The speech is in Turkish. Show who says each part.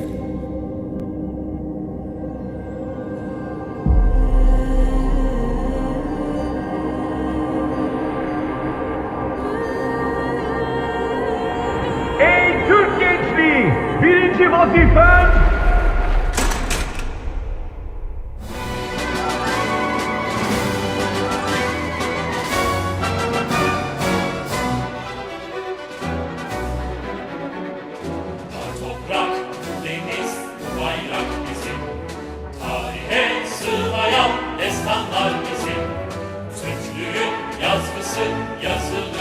Speaker 1: Ey Türk gençliği! Birinci vazifen yazılı.